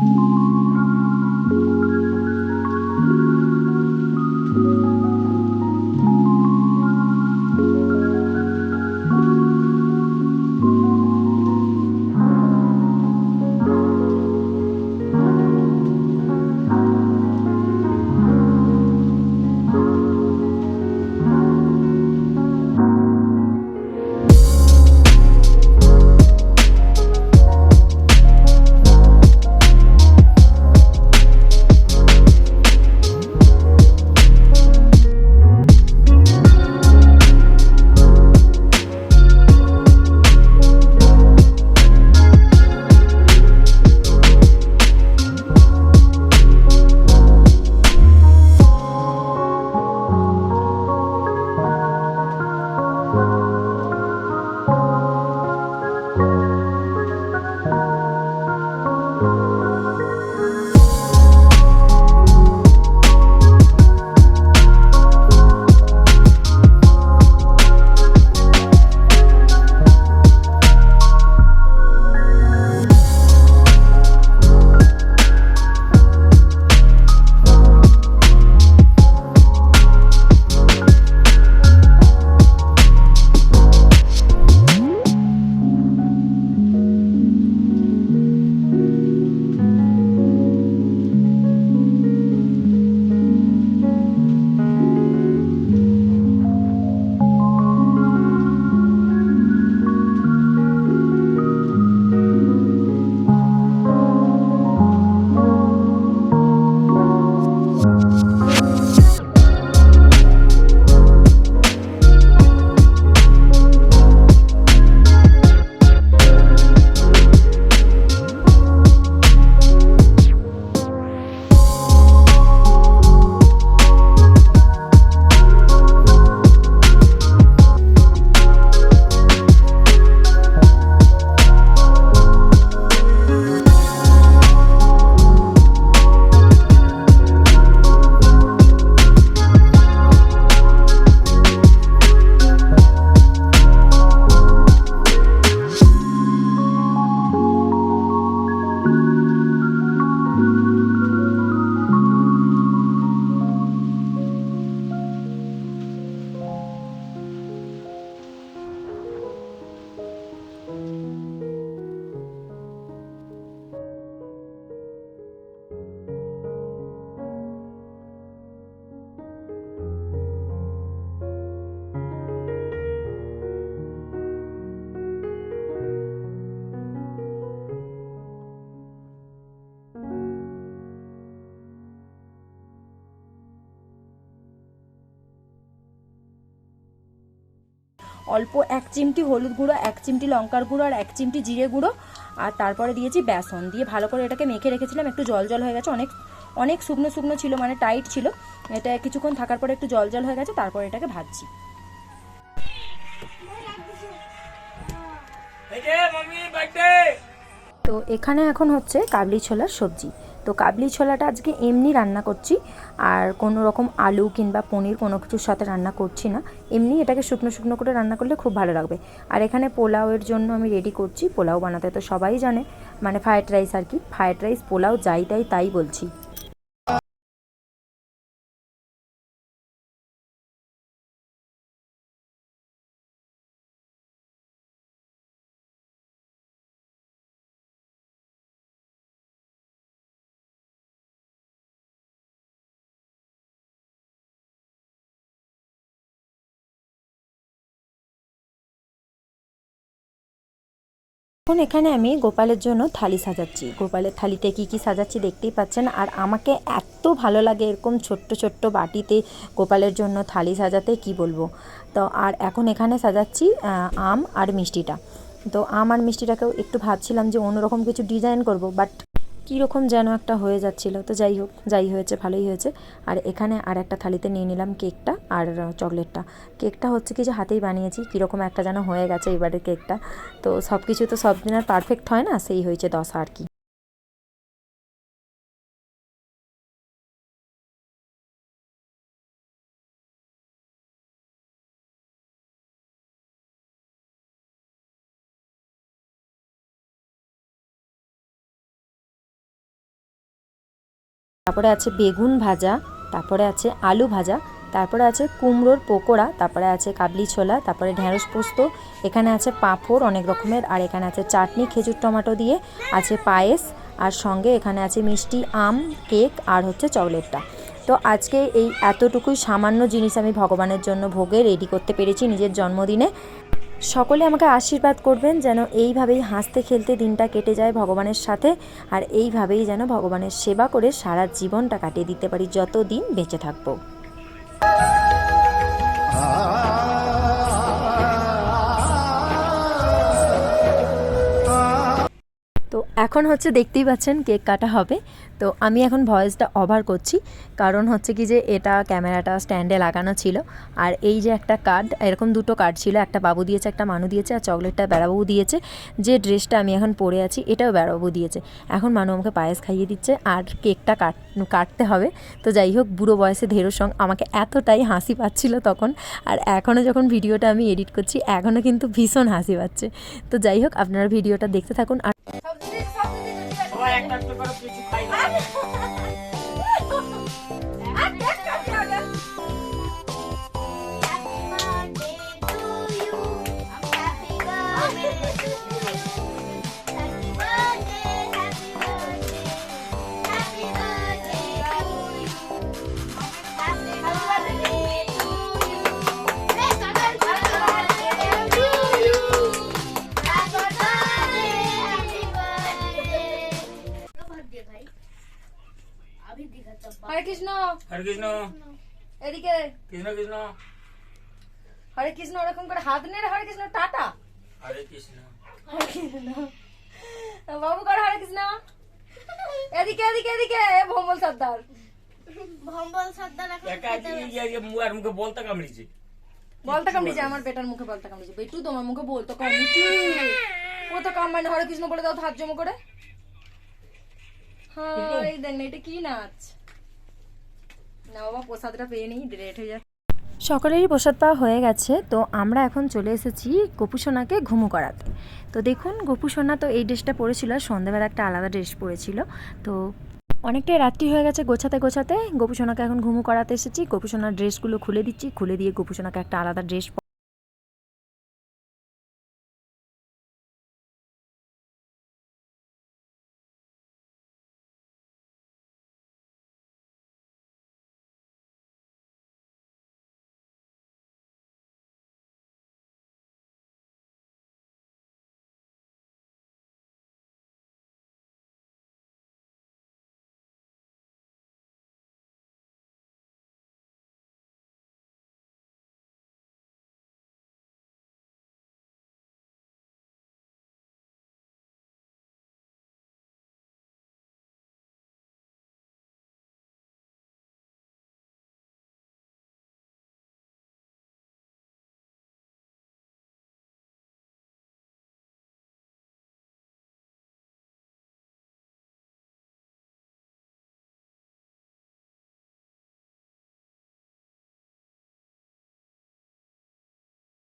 you অল্প এক চিমটি হলুদ গুঁড়ো এক চিমটি লঙ্কার গুঁড়ো আর এক চিমটি জিরে গুঁড়ো। আর তারপরে দিয়েছি বেসন। দিয়ে ভালো করে এটাকে মেখে রেখেছিলাম একটু জল জল হয়ে গেছে। অনেক অনেক শুকনো শুকনো ছিল মানে টাইট ছিল। এটা কিছুক্ষণ থাকার পরে একটু জল জল হয়ে গেছে তারপর এটাকে ভাজছি। তো এখানে এখন হচ্ছে কাবলি ছোলার সবজি। তো কাবলি ছোলাটা আজকে এমনি রান্না করছি, আর কোনো রকম আলু কিংবা পনির কোনো কিছুর সাথে রান্না করছি না। এমনি এটাকে শুকনো শুকনো করে রান্না করলে খুব ভালো লাগবে। আর এখানে পোলাওয়ের জন্য আমি রেডি করছি পোলাও বানাতে, তো সবাই জানে মানে ফ্রায়েড রাইস আর কি। ফ্রায়েড রাইস পোলাও যাই তাই তাই বলছি। এখন এখানে আমি গোপালের জন্য থালি সাজাচ্ছি। গোপালের থালিতে কি কি সাজাচ্ছি দেখতেই পাচ্ছেন। আর আমাকে এত ভালো লাগে এরকম ছোট্ট ছোট্ট বাটিতে গোপালের জন্য থালি সাজাতে, কি বলব? তো আর এখন এখানে সাজাচ্ছি আম আর মিষ্টিটা। তো আম আর মিষ্টিটাকেও একটু ভাবছিলাম যে অন্যরকম কিছু ডিজাইন করব বাট কীরকম যেন একটা হয়ে যাচ্ছিল। তো যাই হোক, যাই হয়েছে, ভালোই হয়েছে। আর এখানে আর একটা থালিতে নিয়ে নিলাম কেকটা আর চকলেটটা। কেকটা হচ্ছে কি যে হাতেই বানিয়েছি, কীরকম একটা যেন হয়ে গেছে এবারের কেকটা। তো সব কিছু তো সব দিন আর পারফেক্ট হয় না, সেই হয়েছে দশা আর কি। তারপরে আছে বেগুন ভাজা, তারপরে আছে আলু ভাজা, তারপরে আছে কুমড়োর পকোড়া, তারপরে আছে কাবলি ছোলা, তারপরে ঢ্যাঁড়স পোস্ত, এখানে আছে পাঁপড় অনেক রকমের, আর এখানে আছে চাটনি, খেজুর টমেটো দিয়ে আছে পায়েস, আর সঙ্গে এখানে আছে মিষ্টি, আম, কেক, আর হচ্ছে চকলেটটা। তো আজকে এই এতটুকুই সামান্য জিনিস আমি ভগবানের জন্য ভোগে রেডি করতে পেরেছি নিজের জন্মদিনে। সকলে আমাকে আশীর্বাদ করবেন যেন এইভাবেই হাসতে খেলতে দিনটা কেটে যায় ভগবানের সাথে, আর এইভাবেই যেন ভগবানের সেবা করে সারা জীবনটা কাটিয়ে দিতে পারি যত দিন বেঁচে থাকব। এখন হচ্ছে দেখতেই পাচ্ছেন কেক কাটা হবে। তো আমি এখন ভয়েসটা অভার করছি। কারণ হচ্ছে কি যে এটা ক্যামেরাটা স্ট্যান্ডে লাগানো ছিল। আর এই যে একটা কার্ড এরকম দুটো কার্ড ছিল। একটা বাবু দিয়েছে, একটা মানু দিয়েছে, আর চকলেটটা বেড়াবাবু দিয়েছে। যে ড্রেসটা আমি এখন পরে আছি, এটাও বেড়াবাবু দিয়েছে। এখন মানু আমাকে পায়েস খাইয়ে দিচ্ছে, আর কেকটা কাট, কাটতে হবে। তো যাই হোক, বুড়ো বয়সে ধেরো সং আমাকে এতটাই হাসি পাচ্ছিল তখন। আর এখনও যখন ভিডিওটা আমি এডিট করছি এখনও কিন্তু ভীষণ হাসি পাচ্ছে। তো যাই হোক, আপনারা ভিডিওটা দেখতে থাকুন। আর সবাই একটা একটা করে কিছু খাই না Happy birthday to you. Happy birthday হরে কৃষ্ণ। হরে কৃষ্ণ। এদিকে। কৃষ্ণ কৃষ্ণ। হরে কৃষ্ণ ওরকম করে হাত নেড়ে হরে কৃষ্ণ টাটা। হরে কৃষ্ণ। হরে কৃষ্ণ। বাবু করে হরে কৃষ্ণ। এদিকে এদিকে এদিকে ভোমল সর্দার ভম্বল সর্দার এখন একা কি ইয়ে মুখ আর মুখে বলতে কামড়িছে। বলতে কামড়িছে আমার বেটার মুখে বলতে কামড়িছে। বেটু তোমার মুখে বলতে কামড়িছে। ও তো হরে কৃষ্ণ বলে দাও হাত জমা করে। হ্যাঁ এই দেন এটা কি নাচ? বাবা, প্রসাদটা পেয়ে নিই লেট হয়ে সকলেরই প্রসাদ পাওয়া হয়ে গেছে, তো আমরা এখন চলে এসেছি গোপুসোনাকে ঘুমু করাতে। তো দেখুন গোপুসোনা তো এই ড্রেসটা পরেছিল সন্ধ্যাবেলা একটা আলাদা ড্রেস পরেছিল। তো অনেকটাই রাত্রি হয়ে গেছে গোছাতে গোছাতে গোপুসোনাকে এখন ঘুমু করাতে এসেছি। গোপুসোনার ড্রেসগুলো খুলে দিচ্ছি, খুলে দিয়ে গোপুসোনাকে একটা আলাদা ড্রেস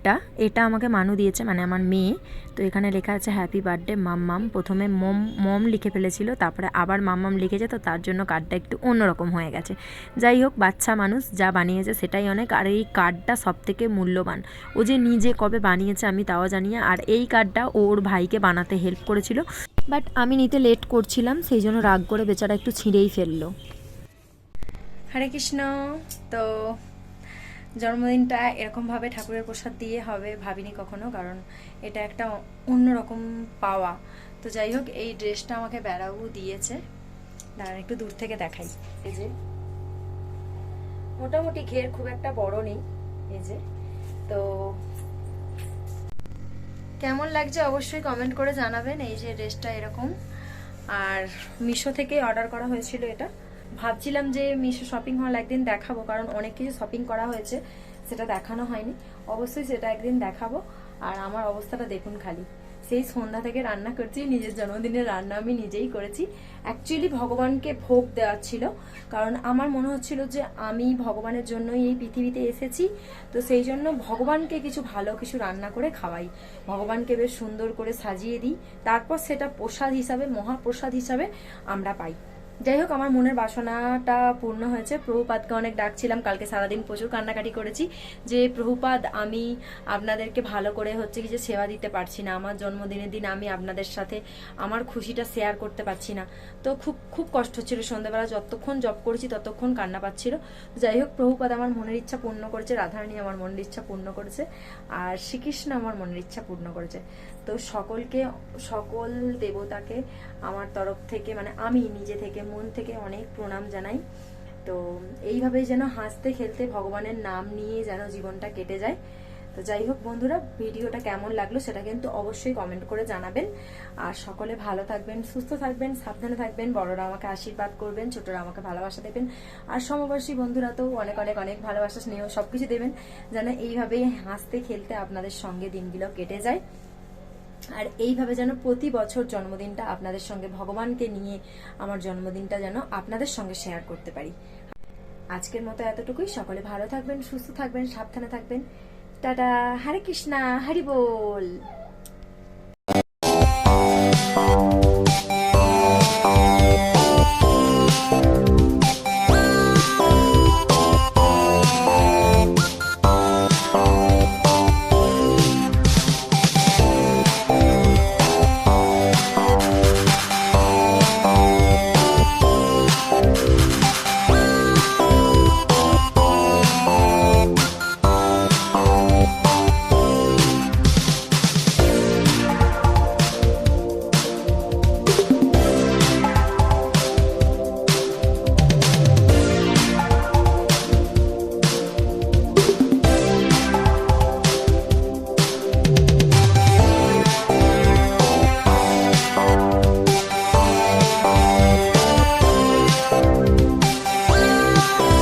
এটা এটা আমাকে মানু দিয়েছে মানে আমার মেয়ে। তো এখানে লেখা আছে হ্যাপি বার্থডে মাম মাম। প্রথমে মম মম লিখে ফেলেছিল, তারপরে আবার মাম মাম লিখেছে, তো তার জন্য কার্ডটা একটু অন্যরকম হয়ে গেছে। যাই হোক, বাচ্চা মানুষ যা বানিয়েছে সেটাই অনেক, আর এই কার্ডটা সব থেকে মূল্যবান। ও যে নিজে কবে বানিয়েছে আমি তাও জানি না, আর এই কার্ডটা ওর ভাইকে বানাতে হেল্প করেছিল। বাট আমি নিতে লেট করছিলাম, সেই জন্য রাগ করে বেচারা একটু ছিঁড়েই ফেলল। হরে কৃষ্ণ। তো জন্মদিনটা এরকমভাবে ঠাকুরের প্রসাদ দিয়ে হবে ভাবিনি কখনো, কারণ এটা একটা অন্যরকম পাওয়া। তো যাই হোক, এই ড্রেসটা আমাকে বেড়াবু দিয়েছে। দাঁড়ান, একটু দূর থেকে দেখাই। এই যে, মোটামুটি ঘের খুব একটা বড় নেই, এই যে। তো কেমন লাগছে অবশ্যই কমেন্ট করে জানাবেন এই যে ড্রেসটা এরকম। আর মিশো থেকে অর্ডার করা হয়েছিল এটা। ভাবছিলাম যে মিশো শপিং হল একদিন দেখাবো, কারণ অনেক কিছু শপিং করা হয়েছে, সেটা দেখানো হয়নি। অবশ্যই সেটা একদিন দেখাবো, আর আমার অবস্থাটা দেখুন খালি। সেই সন্ধ্যা থেকে রান্না করছি, নিজের জন্মদিনের রান্না আমি নিজেই করেছি। অ্যাকচুয়ালি ভগবানকে ভোগ দেওয়া ছিল, কারণ আমার মনে হচ্ছিল যে আমি ভগবানের জন্যই এই পৃথিবীতে এসেছি, তো সেই জন্য ভগবানকে কিছু ভালো কিছু রান্না করে খাওয়াই। ভগবানকে বেশ সুন্দর করে সাজিয়ে দিই, তারপর সেটা প্রসাদ হিসাবে, মহাপ্রসাদ হিসাবে আমরা পাই। যাই হোক, আমার মনের বাসনাটা পূর্ণ হয়েছে। প্রভুপাদকে অনেক ডাকছিলাম, কালকে সারাদিন প্রচুর কান্নাকাটি করেছি যে, প্রভুপাদ, আমি আপনাদেরকে ভালো করে হচ্ছে কি যে সেবা দিতে পারছি না। আমার জন্মদিনের দিন আমি আপনাদের সাথে আমার খুশিটা শেয়ার করতে পারছি না। তো খুব খুব কষ্ট হচ্ছিল সন্ধ্যাবেলা। যতক্ষণ জব করেছি, ততক্ষণ কান্না পাচ্ছিল। যাই হোক, প্রভুপাদ আমার মনের ইচ্ছা পূর্ণ করেছে। রাধারানী আমার মনের ইচ্ছা পূর্ণ করেছে। আর শ্রীকৃষ্ণ আমার মনের ইচ্ছা পূর্ণ করেছে। তো সকলকে, সকল দেবতাকে আমার তরফ থেকে মানে আমি নিজে থেকে মন থেকে অনেক প্রণাম জানাই। তো এইভাবেই যেন হাসতে খেলতে ভগবানের নাম নিয়ে যেন জীবনটা কেটে যায়। তো যাই হোক বন্ধুরা, ভিডিওটা কেমন লাগল সেটা কিন্তু অবশ্যই কমেন্ট করে জানাবেন। আর সকলে ভালো থাকবেন, সুস্থ থাকবেন, সাবধানে থাকবেন। বড়রা আমাকে আশীর্বাদ করবেন, ছোটরা আমাকে ভালোবাসা দেবেন। আর সমবয়সী বন্ধুরা তো অনেক অনেক অনেক ভালোবাসা, স্নেহ সবকিছু দেবেন। যেন এইভাবেই হাসতে খেলতে আপনাদের সঙ্গে দিনগুলো কেটে যায়। আর এইভাবে যেন প্রতি বছর জন্মদিনটা আপনাদের সঙ্গে ভগবানকে নিয়ে আমার জন্মদিনটা যেন আপনাদের সঙ্গে শেয়ার করতে পারি। আজকের মতো এতটুকুই। সকলে ভালো থাকবেন, সুস্থ থাকবেন, সাবধানে থাকবেন। টাটা, হরে কৃষ্ণা, হরি বল।